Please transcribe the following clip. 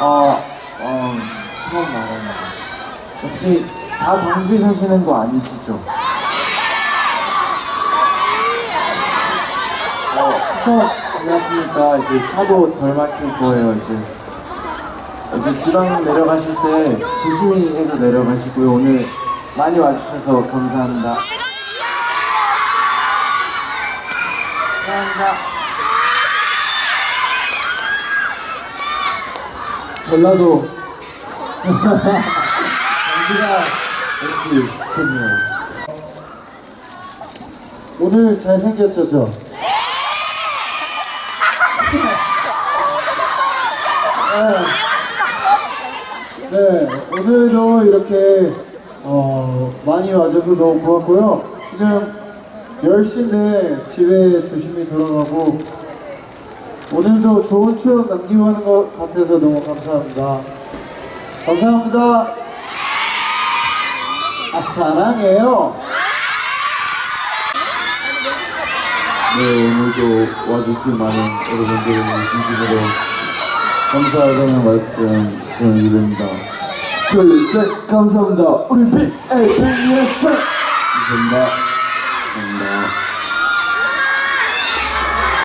어, 어, 처음 말하는 어떻게 다 광주에 사시는 거 아니시죠? 어, 추석 지났으니까 이제 차도 덜 막힐 거예요, 이제. 이제 지방 내려가실 때 조심히 해서 내려가시고요. 오늘 많이 와주셔서 감사합니다. 감사합니다. 전라도 경기가 역시 좋네요. 오늘 잘생겼죠, 저? 네. 네, 오늘도 이렇게 어, 많이 와줘서 너무 고맙고요. 지금 10시인데 집에 조심히 돌아가고 오늘도 좋은 추억 남기고 하는 것 같아서 너무 감사합니다. 감사합니다. 아, 사랑해요. 네, 오늘도 와주신 많은 여러분들에게 진심으로 감사하다는 말씀 저는 드립니다. 둘, 셋, 감사합니다. 우리 BAPS! 감사합니다. 감사합니다.